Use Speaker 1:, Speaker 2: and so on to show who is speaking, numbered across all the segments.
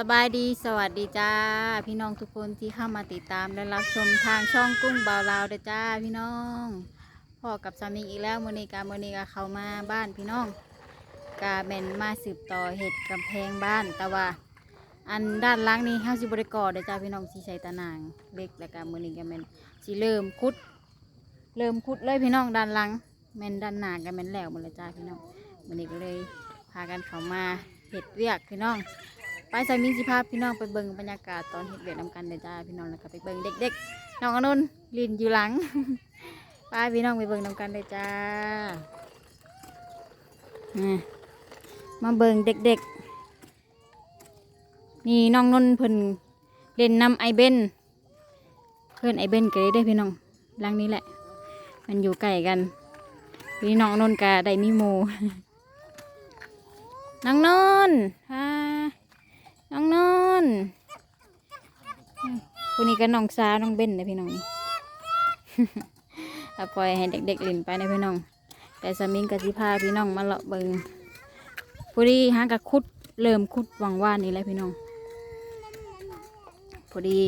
Speaker 1: สบายดีสวัสดีจ้า พี่น้องทุกคนที่เข้ามาติดตามและรับชมทางช่องกุ้งเบาลาวเด้อจ้าพี่น้องพ่อกับสามีอีกแล้วโมนีกาโมนีกาเขามาบ้านพี่น้องกาเป็นมาสืบต่อเห็ดกำแพงบ้านแต่ว่า อันด้านล่างนี้ห้าสิบริกรเด้อจ้าพี่น้องสีใช้ตะนางเล็กแล้วก็มือนีกาเป็นสีเริ่มคุด เริ่มคุดเลยพี่น้องด้านหลังแม่นด้านหนากันแมนแล้วหมดเลยจ้าพี่น้องโมนี้ก็เลยพากันเขามาเห็ดเวียกพี่น้อง ไปสามีสิภาพพี่น้องไปเบิ่งบรรยากาศตอนเฮ็ดเวียกนำกันเด้อจ้าพี่น้องแล้วก็ไปเบิ่งเด็กๆน้องอนุนลินอยู่หลัง ไปพี่น้องไปเบิ่งนำกันเด้อจ้ามาเบิ่งเด็กๆนี่น้องนนเพิ่นเล่นนำไอเบนเพื่อนไอเบนก็ได้เด้พี่น้องหลังนี้แหละ มันอยู่ใกล้กันพี่น้องนนก็ได้มีหมูน้องนนท์ฮ่าน้องนน คนนี้ก็น้องสาน้องเบนนะพี่น้องเอาปล่อยให้เด็กๆเล่นไปนะพี่น้อง แต่สมิงกับสิพาพี่น้องมาเลาะเบิงพอดีหากะคุดเริ่มคุดวังว่านี่แหละพี่น้อง พอดี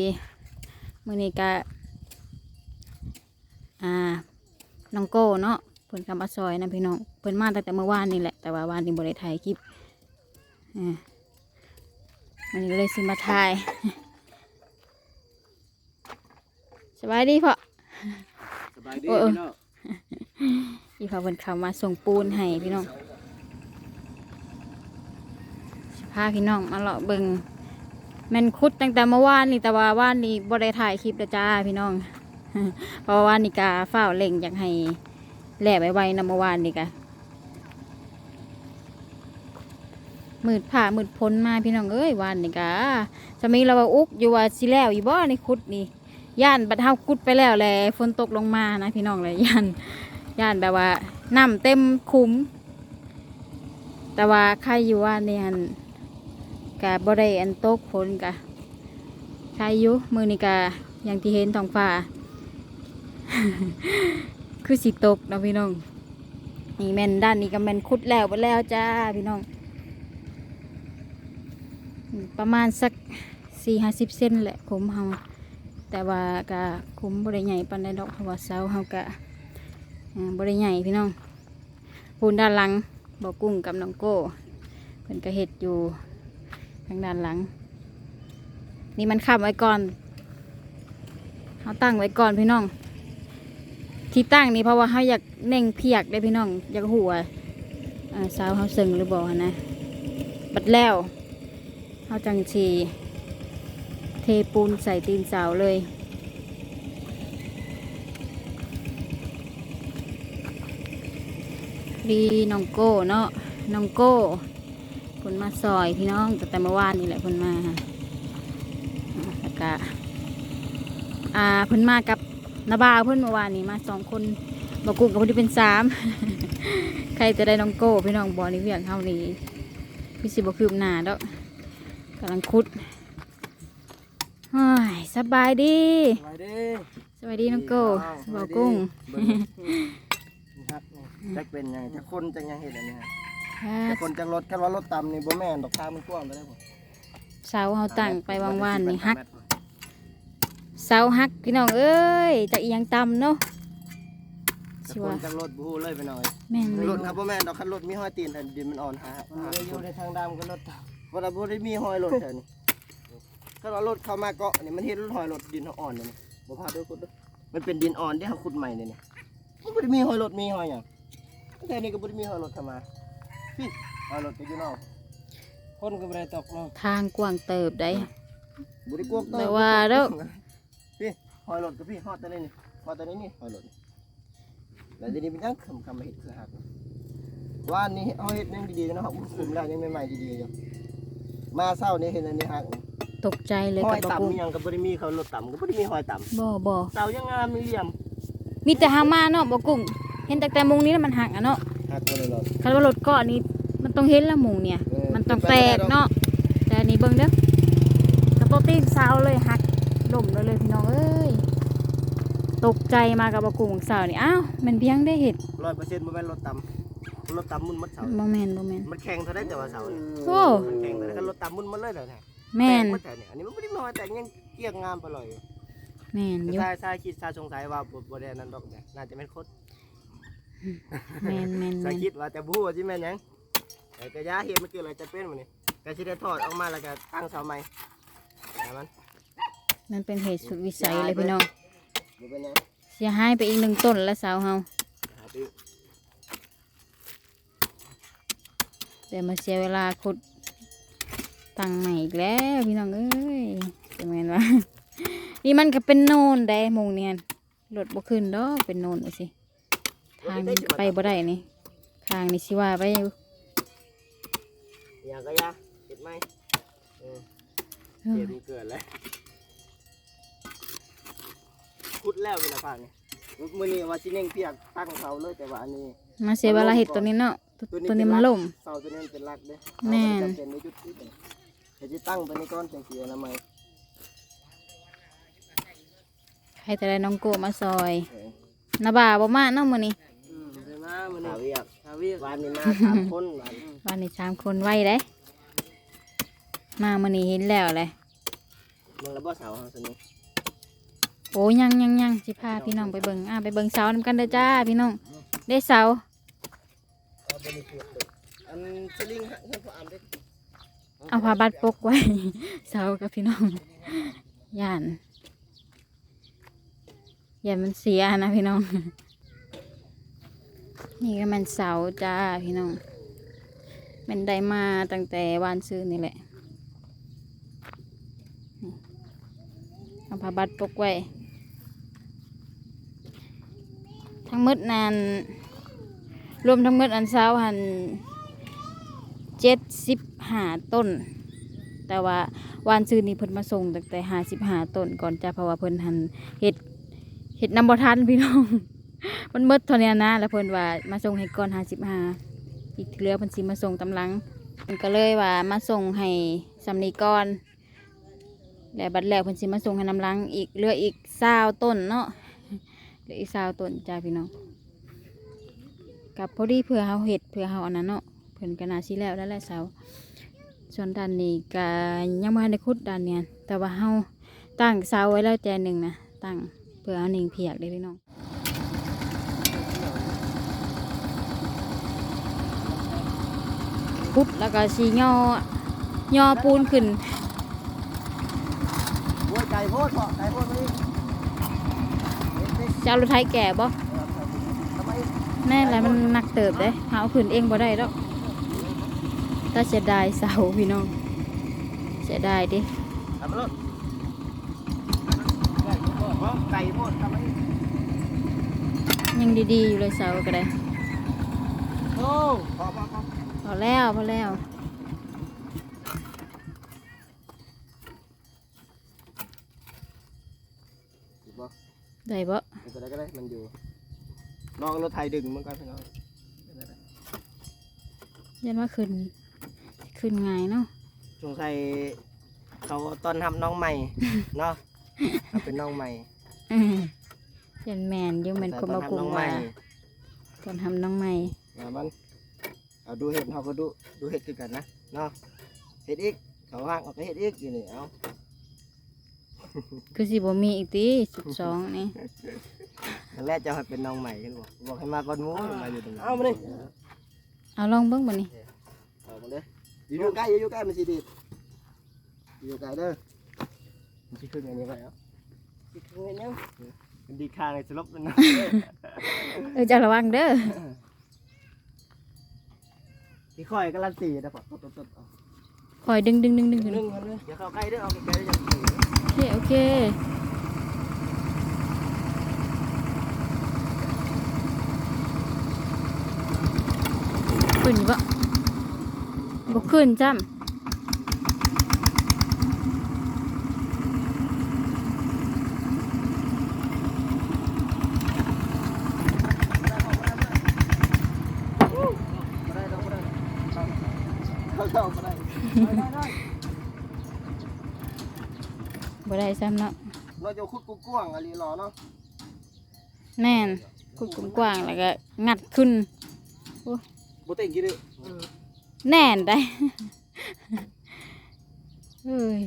Speaker 1: มือนี้กะอ่าน้องโก้เนาะเพิ่นคำอาซอยนะพี่น้องเพิ่นมาตั้งแต่เมื่อวานนี่แหละแต่ว่าวานนี้บริถ่ายคลิปอ่า มันนี้ก็เลยสิมาถ่ายสบายดีพ่อ
Speaker 2: สบายดี
Speaker 1: โอ้เออ
Speaker 2: พี่น้อง
Speaker 1: อีพ่อเพิ่นเข้ามาส่งปูนให้พี่น้องสิพาพี่น้องมาเลาะเบิงแม่นคุดตั้งแต่เมื่อวานนี่แต่ว่าว่านนี้บ่ได้ถ่ายคลิปแล้วจ้าพี่น้องเพราะว่าว่านนี่กาฝ้าวเล่งอยากให้แหล่ไวๆนะเมื่อวานนี่กะ มืดผ่ามืดพ้นมาพี่น้องเอ้ยวานนี่กะจะมีเราว่าอุกอยู่ว่าสิแล้วอยู่บ่ในคุดนี่ย่านบัดเฮาคุดไปแล้วแหละฝนตกลงมานะพี่น้องเลยย่านย่านแบบว่าน้ำเต็มคุ้ม แต่ว่าใครอยู่ว่าเนี่หันกะบ่ได้อันตกฝนกะใครอยู่มือนี่กะอย่างที่เห็นท้องฟ้า คือสิตกนะพี่น้องนี่แม่นด้านนี้ก็แม่นคุดแล้วไปแล้วจ้าพี่น้อง ประมาณสักสี่ห้าสิบเซนแหละขุมเฮาแต่ว่าก็ขุมบริใหญ่ปานใดดอกเพราะว่าเสาเฮาก็อ่าบริใหญ่พี่น้องปูนด้านหลังบอกกุ้งกับน้องโก้เพิ่นก็เห็ดอยู่ทางด้านหลัง นี่มันขับไว้ก่อนเขาตั้งไว้ก่อนพี่น้อง ที่ตั้งนี่เพราะว่าเขาอยากเน่งเพียกได้พี่น้องอยากหัวสาวเขาซึงหรือบ่นะบัดแล้ว เขาจังชีเทปูนใส่ตีนเสาเลยดีน้องโก้เนาะน้องโก้คนมาซอยพี่น้องแต่แต่เมื่อวานนี่แหละคนมาอ่าแล้วก็อ่าเพิ่นมากับนาบาเพิ่นเมื่อวานนี้มาสองคนบอกกุ้งกับเพิ่นที่เป็นสามใครจะได้น้องโก้พี่น้องบอลนี่เวียงเฮานี่พี่สิบอกคืบหน้าดอก กำลังคุดโอ้ยสบายดี
Speaker 2: สบายดี
Speaker 1: สวัสดีน้องโก้บอกกุ้ง
Speaker 2: เบิ่งนี่ครับนี่จักเป็นยังจักคนจักยังเห็นอันนี้ฮะจักคนจักรถกันว่ารถต่ำนี่บ่แม่นดอกทางมันกว้างไปได้บ่
Speaker 1: เสาเฮาตั้งไปวางวานๆนี่ฮักเสาฮักพี่น้องเอ้ยจะอีหยังตำเนาะ
Speaker 2: จั
Speaker 1: สิ
Speaker 2: กค
Speaker 1: ว่าน
Speaker 2: จักรถบ่ฮู้เลยไปหน่อย
Speaker 1: แม่นเลย
Speaker 2: รถครับบ่แม่นดอกคันรถมีห้อยตีนแต่ดินมันอ่อนหามันเลยอยู่ในทางดำก็รถ บ่ได้บ่ได้มีห้อยรถแถวนี้ถ้าว่ารถเข้ามาเกาะนี่มันเห็นรถห้อยรถดินเขาอ่อนนี่บ่พาด้วยกดด้วยมันเป็นดินอ่อนที่เขาขุดใหม่นี่นี่มันบ่ได้มีห้อยรถมีห้อยหยังแต่นี่ก็บ่ได้มีห้อยรถเข้ามาพี่ห้อยรถไปอยู่นอกคนก็บ่ได้ตกเนาะ
Speaker 1: ทางกว้างเติบได้
Speaker 2: บุรีกวก
Speaker 1: แต่ว่าแล้ว
Speaker 2: พี่หอยหลดกับพี่หอดตัวนี้นี่หอดตัวนี้นี่หอยหลดนี่แล้วทีนี้เป็นยังคำคำมาเห็ดคือหักว่านนี้เอาเห็ดยังดีๆนะครับคุมแล้วยังใหม่ๆดีๆอยู่ มาเศร้านี่เห็นอันนี้หัก
Speaker 1: ตกใจเลย
Speaker 2: ห
Speaker 1: กั
Speaker 2: อบย
Speaker 1: บอกกุ้ง
Speaker 2: ต่ำยังกับบริมีเขาหลดต่ำกับบริมีหอยต่
Speaker 1: บ่บ่ำ
Speaker 2: เสายังงามมีเหลี่ยม
Speaker 1: มีแต่หามาเนาะบอกกุ้งเห็นแต่แต่มุงนี้แล้วมันหักอะเนาะ
Speaker 2: หักบ่เลยหลด
Speaker 1: คันว่ารถเกาะนี่มันต้องเห็นละมุงเนี่ย
Speaker 2: เออ
Speaker 1: มันต้องแตกเนาะแต่อันนี้เบิ่งเด้อกับโตตีนเสาเลยหักล่มเลยเลยพี่น้องเอ้ยตกใจมากับบอกกุ้งเสานี่อ้าวมันเพียงได้เห็ด
Speaker 2: ร้อยเปอร์เซ็นต์บ่แม่นรถต่ำรถต่ำมุนมัดเสา
Speaker 1: บ่แม่นบ่แม่น
Speaker 2: มันแข็งเท่าได้แต่ว่าเสานี่
Speaker 1: โอ้
Speaker 2: มันแข็งเท่า ได้คันรถต่ำมุนมันเลยเหรอแท้
Speaker 1: แม่น
Speaker 2: ต่งบ่แต่เนี่ยอันนี้มันบ่ได้มาแต่งยังเกลี้ยงงามไปเลย
Speaker 1: แม่น
Speaker 2: แต่
Speaker 1: อยู่
Speaker 2: ถ้าถ้าคิดถ้าสงสัยว่าบ่บ่ได้อันนั้นดอกเนี่ยน่าจะเป็นคด
Speaker 1: แม่นแม่น
Speaker 2: ถ้า
Speaker 1: แม่น
Speaker 2: คิดว่าแต่บ่ฮู้ว่าสิแม่นหยังแต่ก็อย่าเฮ็ดมันเกิดอะไรจะเป็นมื้อนี้ก็สิได้ถอดออกมาแล้วก็ตั้งเสาใหม่แต่มัน
Speaker 1: มันเป็นเหตุสุดวิสัยเลยพี่น้อง
Speaker 2: บ่เป็นหยัง
Speaker 1: เสียหายไปอีกหนึ่งต้นและเสาเฮา
Speaker 2: หาไป
Speaker 1: แต่มาเสียเวลาขุด ตั้งใหม่อีกแล้วพี่น้องเอ้ยจะแมนว่านี่มันก็เป็นโนนได้มงเนียนรถบ่ขึ้นดอกเป็นโนนเอาสิทางไปบ่ได้นี่ทางนี่สิว่าไปอยู่
Speaker 2: อย่างก็อย่าเฮ็ดใหมเออ
Speaker 1: เอ้
Speaker 2: เก
Speaker 1: ย
Speaker 2: มเกิดแล้วขุดแล้วเวลาฟังนี่มื้อนี้ว่าสิเน่งเปียกตั้งเสาเลยแต่ว่าอันนี้
Speaker 1: มาเสียเวลาเห็ดตัวนี้เนาะตัวนี้มันล่ม
Speaker 2: เสาตัวนี้เป็นหลักเด้
Speaker 1: แม่น
Speaker 2: เสาตัวนี้จำเป็นในจุดที่เด้เดี๋ยวจะตั้งตัวนี้ก่อนจังสิอนามัย
Speaker 1: ใครแต่ได้น้องโกมาซอย
Speaker 2: เออ
Speaker 1: นาบ่าบ่มาเนาะมื้อนี้
Speaker 2: อืมไปมามื้อนี้หาเวียกหาเวียกวันนี้มาสามคนวัน
Speaker 1: วันนี้สามคนไว้เด้มามื้อนี้เห็นแล้วแหละ
Speaker 2: มึงระบ่เสาเฮาตัวนี้
Speaker 1: โอ้ยังยังยังสิพาพี่น้องไปเบิ่งอะไปเบิ่งเสานำกันเด้อจ้าพี่น้องได้เสา
Speaker 2: เอาบ่มีเปียกเลยอันสลิงฮะให้พ่ออามเด้
Speaker 1: เอาผ้าบัดปกไว้เสากับพี่น้องย่านย่านมันเสียนะพี่น้อง นี่ก็มันเสาจ้าพี่น้อง มันได้มาตั้งแต่วานซื้อนี่แหละ เอาผ้าบัดปกไว้ ทั้งหมดนั้นรวมทั้งหมดอันเสาหัน เจ็ดสิบห้าต้น แต่ว่าวานซื้อนี่เพิ่นมาส่งตั้งแต่ห้าสิบห้าต้นก่อนจะเพราะว่าเพิ่นหันเห็ดเห็ดน้ำบ่ทันพี่น้อง มันเบิดเท่านี้นะแล้วเพิ่นว่ามาส่งให้ก่อนห้าสิบห้าอีกเหลือเพิ่นสิมาส่งตำลังเพิ่นก็เลยว่ามาส่งให้สำนีก่อนแล้วบัดแล้วเพิ่นสิมาส่งให้น้ำลังอีกเหลืออีกเศร้าต้นเนาะเหลืออีกเศร้าต้นจ้าพี่น้องกับพอดีเผื่อเฮาเห็ดเผื่อเฮาอันนั้นเนาะ เพิ่นก็น่าสิแล้วแล้วแหละเสาส่วนด้านนี้ก็ยังบ่ทันได้ขุดด้านเนี้ยแต่ว่าเฮาตั้งเสาไว้แล้วแต่หนึ่งนะตั้งเพื่อเอาหนิงเพียกเด้พี่น้องขุดแล้วก็สิย่อย่อปูนขึ้น
Speaker 2: โอ้ยไก่โพดพ่อไก่โพดนี่เจะ
Speaker 1: เอารถไถแก่บ่
Speaker 2: ทำไม
Speaker 1: แน่แหละมันหนักเติบเด้หาเอาขึ้นเองบ่ได้ดอก ถ้าเสียดายเสาพี่น้องเสียดายเดิ
Speaker 2: ทำรถไก่โพดพ่อไก่โพดทำไม
Speaker 1: ยังดีๆอยู่เลยเสาก็ได้
Speaker 2: โอ้พอพอพอ
Speaker 1: พอแล้วพอแล้ว
Speaker 2: ถูกป่ะ
Speaker 1: ได้บ่
Speaker 2: มันก็ได้ก็ได้ มันอยู่ลองรถไทยดึงมันก็พี่น้อง
Speaker 1: ยันว่าขึ้น ขึ้นง่ายเนาะ
Speaker 2: สงสัยเขาตอนทำน้องใหม่ เนาะเขาเป็นน้องใหม่
Speaker 1: อืมยันแมนอยุ่แมนคนมา
Speaker 2: ต
Speaker 1: กรุ
Speaker 2: อน
Speaker 1: ง
Speaker 2: ทำน้องใหม่
Speaker 1: ว่าตอนทำน้องใหม่
Speaker 2: นะมันเอาดูเห็ดเขาก็ดูดูเห็ดคือกันนะเนาะเห็ดอีกเขาว่างเอาไปเห็ดอีกอยู่นี่เอา
Speaker 1: คือสิบ่มีอีกตีสิบสองนี่
Speaker 2: อันแรกจะให้เป็นน้องใหม่กันบอกบอกให้มาก่อนหมูมาอยู่ตรงนี้เอามาดิ
Speaker 1: เอาลองเบิ่งบ่นี่
Speaker 2: เอามาดิ อยู่ใกล้อยู่ใกล้มันสิดีดอยู่ใกล้เด้อมันสิขึ้นอย่างนี้ไปเอาสิขึ้นอย่างนี้มันดีคางไอ้สลบมันนะ
Speaker 1: เออจะระวังเด้อ
Speaker 2: พี่ค่อยก็ลันตีนะปะตบตบตบเอา
Speaker 1: คอยดึงดึงดึงดึงดึง
Speaker 2: นึ่งมันเลยอย่าเข้าใกล้เด้อเอาใกล้ๆเด้ออย่า
Speaker 1: โอเคโอเคขึ้นอยู่บ่บ่ ขึ้นจ้ำ
Speaker 2: บ่ได้ดอกบ่ได้เข้าเข้าบ่ได้ได้ได้ได้
Speaker 1: บ่ได้ซ้ำเนาะ
Speaker 2: เราจะขุดกว้างๆอะไรรอเนาะ
Speaker 1: แน่นคุดกว้างๆแล้วก็งัดขึ้น
Speaker 2: บ่เต็งกี่เด้อ
Speaker 1: แน่นได้เอเอ้ย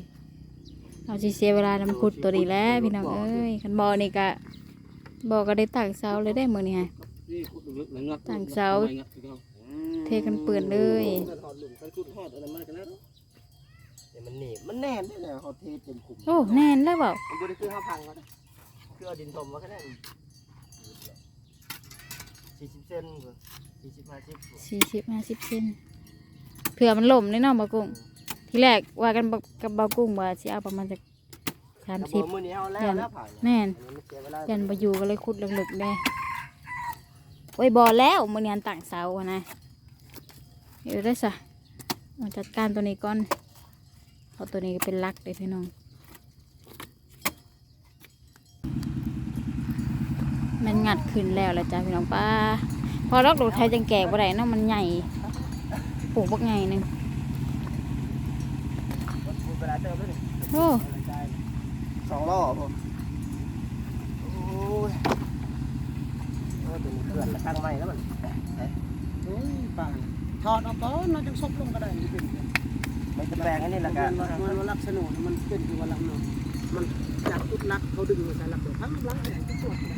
Speaker 1: เราสิเสียเวลานำขุดตัวนี้แหล้วพี่น้องเอ้ยคันบ่อนี่ก็บ่อก็ได้ตั้งเสาเลยได้มื้อนี้ฮะต่างเสาเทกันเปื้อนเลย
Speaker 2: กันหอดหลุมกันขุดหอดอะไรมันกันแล้วเดี๋ยวมันหนีบมันแน่นได้เลยเขาเทเต็มขุม
Speaker 1: โอ้แน่นแล้วเปล่า
Speaker 2: มันบริคือห้าพังก็ได้คือเอาดินถมมาแค่นั้นสี่สิบเซนสี่สิบห้าสิบ
Speaker 1: สี่สิบห้าสิบเซนเผื่อมันล่มเลยเนาะบากุ้ง ทีแรกว่ากันบักกับบากุ้งว่าสิเอาประมาณจากสามสิบ
Speaker 2: มือนี้เอาแล้วแล้วผ่าน
Speaker 1: แม่น
Speaker 2: อันนี้มันเสียเวลา
Speaker 1: ยันบอยู่ก็เลยขุดลึกๆได้โอ้ยบอแล้วมือนี้อันต่างเสาอะนะเดี๋ยวได้สะมาจัดการตัวนี้ก่อนเอาตัวนี้เป็นหลักเลยพี่น้องมันงัดขึ้นแล้วละจ้าพี่น้องป้าพอรักดอกไทยจังแก่บ่ได้เนาะมันใหญ่ ปลูกบักใหญ่หนึ่ง
Speaker 2: พูดเวลาเติมแล้วนี่
Speaker 1: โอ้
Speaker 2: สองรอบผมโอ้ยโอ้ยตัวนี้เพื่อนละตั้งใหม่แล้วมัน
Speaker 3: โอ้ยป่านถอดออกก่อนน่าจะซบลงก็ได้มันเป็น
Speaker 2: มันจะแปลงอันนี้ละกัน
Speaker 3: มันมันมันลักษณะมันเป็นอยู่ว่าลักเนาะมันจากจุดลักเขาดึงมาใส่ลักเดี๋ยวทั้งลักแดงทุกส่วนเลย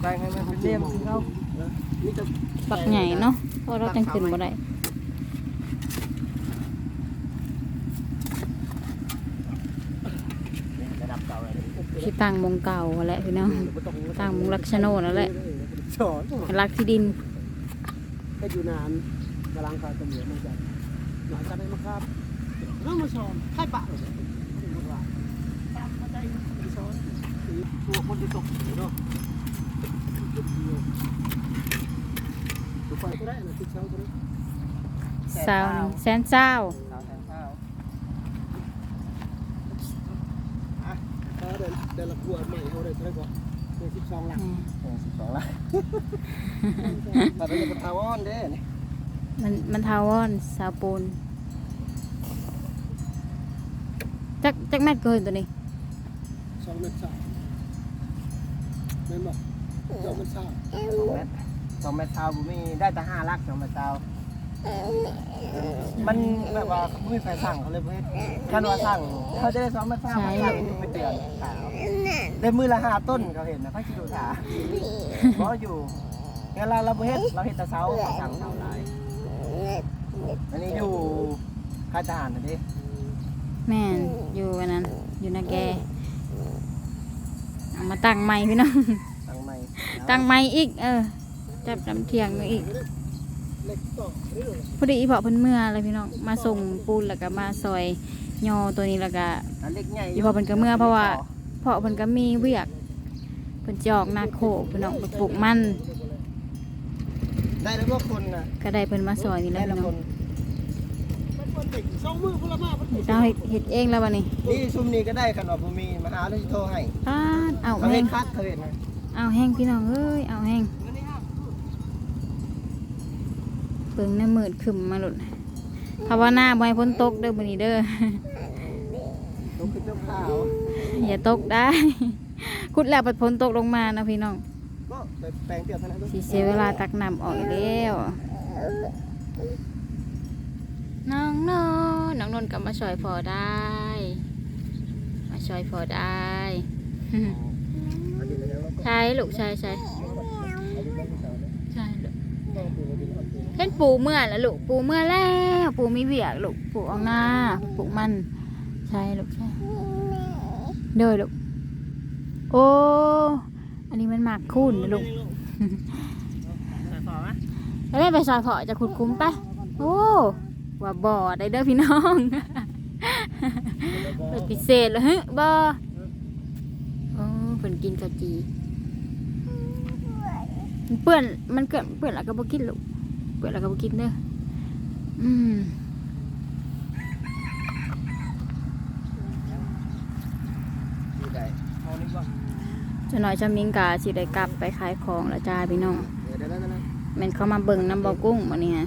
Speaker 2: แปลงให้มันเป็นเลี่ยมที่เขา
Speaker 3: นี่จะ
Speaker 1: บักใหญ่เนาะเพอเราจังขึ้นบ่ได้ที่ตั้งมงเก่าแหละพี่น้องตั้งมงลักษณะนั่นแหละลักที่ดิน
Speaker 3: ก็อยู่นานกำลังคอยตำรวจมาจับหน่อยจะได้มาครับเรื่องมาสอนให้ปะตัวคนที่ตกเนาะ
Speaker 1: สาวหนึ่งแสนเศร้า
Speaker 2: สาวแทนข้าว
Speaker 3: ถ้าเดินเดินละกลัวใหม่เขาได้เท่าไหร่ก่อนเดือนสิบสองหลัก
Speaker 1: อืม
Speaker 2: สิบสองละแต่เป็นคนทาวอนเด้นี่
Speaker 1: มันมันทาวอนสาวปูนจักจักแมทเกินตัวนี้
Speaker 3: สองเมตรสามแม่นบอกสองเมตรสาม
Speaker 2: สองเมตร สองเมตรเท้าบุมีได้แต่ห้าลักสองเมตรเท้ามันแบบว่าไม่มีใครสั่งเขาเลยเพื่อนคันว่าสั่งเขาจะได้สองเมตรเท้าเขาสั่งไม่เตือนขาวได้มือละห้าต้นเขาเห็นนะพระชิดูถาเพราะอยู่เวลาเราเฮ็ดเราเฮ็ดแต่เช้าสั่งเช้าหลายอันนี้อยู่ค่ายทหารนะดิ
Speaker 1: แม่นอยู่วันนั้น อยู่นาแกเอามาตั้งใหม่พี่น้อง
Speaker 2: ตั้งใหม่
Speaker 1: ตั้งใหม่อีก เออ จับน้ำเทียงอีก
Speaker 3: เล็กต่อเรื่อย
Speaker 1: พอดีอีพอเพิ่นเมื่อเลยพี่น้องมาส่งปูนแล้วก็มาซอยยอตัวนี้แล้วก็
Speaker 2: อันเล็กใหญ่
Speaker 1: อยู่พอเพิ่นก็เมื่อเพราะว่าเพราะเพิ่นก็มีเวียกเพิ่นจะออกนาโคพี่น้องไปปลูกมัน
Speaker 2: ได้แล้วพวกคนนะ
Speaker 1: ก็ได้เพิ่นมาซอยนี่แห
Speaker 2: ได้
Speaker 1: ละ
Speaker 2: แล้ว
Speaker 1: พี่น้
Speaker 2: ค
Speaker 1: อง
Speaker 2: น
Speaker 3: มันคนติดสองมือพลมาพัน
Speaker 1: เดี๋ยวเราเฮ็ดเองแล้ววันนี้
Speaker 2: นี่ซุมนี้ก็ได้ขนมบุมีมาหาแล้วจะโทรให้
Speaker 1: ป้าดเอา
Speaker 2: เขา
Speaker 1: แห้
Speaker 2: เห็
Speaker 1: ง
Speaker 2: นคัดเขาเห็นไหม
Speaker 1: เอาแห้งพี่น้องเอ้ยเอาแห้ง เบิ่งในมืดขึ้นมาหลุดภาวนาบ่ให้ฝนตกเด้อมื้อนี้เด้อ
Speaker 2: ต้องขึ้นเจ้าขาว
Speaker 1: อย่าตกได้ คุดแล้วปัดฝนตกลงมานะพี่น้อง
Speaker 2: ก็ไปแปลงเตี้ยเท่านั้น
Speaker 1: สิเสียเวลาตักน้ำออกอีกแล้วน้องนนน้องนนท์กลับมาช่วยพอได้ มาช่วยพอได้ใช่ลูกใช่ใช่ใช่ลูก เห็นปูเมื่อแล้วลูกปูเมื่อแล้ว ปูมีเบียกลูกปูออกหน้าปูมันใช่ลูกใช่เด้อลูกโอ้อันนี้มันหมากคูนนะลูกแล้วได้ไปซอยเพาะจะขุดคุ้มปะโอ้ว่าบ่อได้เด้อพี่น้องเป็นพิเศษเลยฮะบ่โอ้เพิ่นกินกะจีมันเปื้อนมันเกิดเปื้อนแล้วก็บ่กินลูก เปื้อนแล้วก็บ่กินเด้ออืม
Speaker 2: อยู่ไหนเอานี่ก่อน
Speaker 1: จะหน่อยจะมิงกาสิได้กลับไปขายของแล้วจ้าพี่น้อง
Speaker 2: เดี๋ยวเดี๋ยวเดี๋ยวเดี๋ยว
Speaker 1: แม่นเขามาเบิ่งน้ำบ่อกุ้งวันนี้ฮะ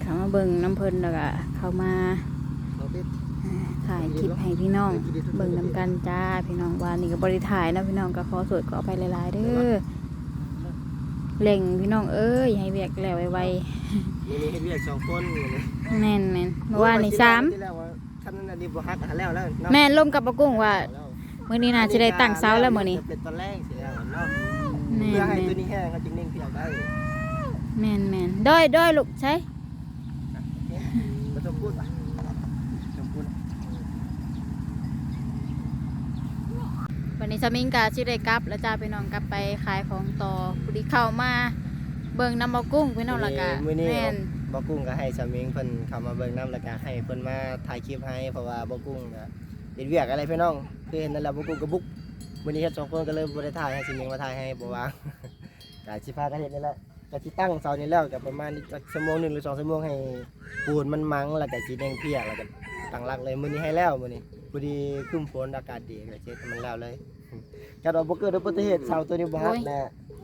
Speaker 1: เขามาเบิ่งน้ำเพิ่นแล้วก็เขามา
Speaker 2: เราติด
Speaker 1: ถ่ายคลิปให้พี่น้อง เบิ่งนำกันจ้าพี่น้องว่านี่ก็บริถ่ายนะพี่น้องก็ขอสวดก็เอาไปหลายๆเด้อ เล่งพี่น้องเอ้ยให้เวียกแล้วไว
Speaker 2: นี่นี่เฮ็ดเวียกสองคนนี่นะ
Speaker 1: ๆแม่นแม่นเมื่อวานนี่สาม
Speaker 2: ที่แล้วว่าคันนั้นน่ะดีบ่ฮักหาแล้วแล้วเนาะ
Speaker 1: แม่นลมกับปะกุ้งว่า
Speaker 2: แล้ว
Speaker 1: มื้อนี้น่าจะได้ตั้งเสาแล้วมื้อนี้
Speaker 2: จะเป็นตอนแรกสิแล้วเนาะ
Speaker 1: แม่
Speaker 2: เพื่อนให้
Speaker 1: แม่
Speaker 2: ตัวนนี้แห้งเขาจึงนิ่งเพียงได้
Speaker 1: แม่นแม่นด้อยด้อยลูกใช่
Speaker 2: บ่ต้องพูดว่ะต้องพูด
Speaker 1: วันนี้สมิงกาสิได้กลับ แล้วจ้าพี่น้องกลับไปขายของต่อพอดีเข้ามาเบิ่งน้ำปะกุ้งพี่น้องและกะ
Speaker 2: มื้อนี้
Speaker 1: แม่น
Speaker 2: บ่กุ้งก็ให้สามิงเพิ่นเข้ามาเบิ่งน้ำแล้วก็ให้เพิ่นมาถ่ายคลิปให้เพราะว่าบ่กุ้งก็เฮ็ดเวียกอะไรพี่น้องคือเห็นนั่นแหละบ่กุ้งก็บุกมื้อนี้เฮ็ดสองคนก็เลยบ่ได้ถ่ายให้สามิงมาถ่ายให้บ่ว่างก็สิพากันเฮ็ดนี่แหละก็สิตั้งเสานี่แล้วก็ประมาณอีกสักชั่วโมงหนึงหรือสองชั่วโมงให้ปูนมันมังแล้วก็สิแดงเพียกแล้วก็ตั้งหลักเลยมื้อนี้ให้แล้วมื้อนี้ พอดีครึ้มฝนอากาศดีก็เช็ดให้มันแล้วเลยก็เราบ่เกิดอุบัติเหตุเสาตัวนี้บ่ฮักแน่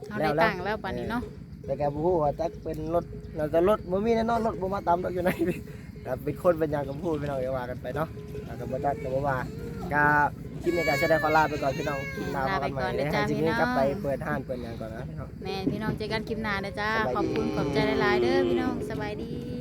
Speaker 1: เอาได้ตั้งแล้วป่านนี้เนาะ
Speaker 2: แต่แกบ่ฮู้ว่าจักเป็นรถเราจะรถบ่มีแน่นอนรถบ่มาตามดอกอยู่ไหนแต่เป็นคนเป็นหยังก็พูดพี่น้องอย่าว่ากันไปเนาะแล้วก็บ่จักก็บ่ว่าก็คลิปนี้ก็จะได้ขอลาไปก่อนพี่น้องคลิปหน้า
Speaker 1: ลา
Speaker 2: พบ
Speaker 1: ไป
Speaker 2: กันใหม่
Speaker 1: ก่อน
Speaker 2: เดี๋
Speaker 1: เด้
Speaker 2: ยว
Speaker 1: อจ้า
Speaker 2: ให้จิ
Speaker 1: พี่
Speaker 2: มมี่
Speaker 1: น้อง
Speaker 2: กลับไปเปิดห้านเปิดหยังก่อนนะพี่น้อง
Speaker 1: แม่นพี่น้องเจอกันคลิปหน้านะจ้า
Speaker 2: สบายดี
Speaker 1: ขอบคุณขอบใจหลายๆเด้อพี่น้องสบายดี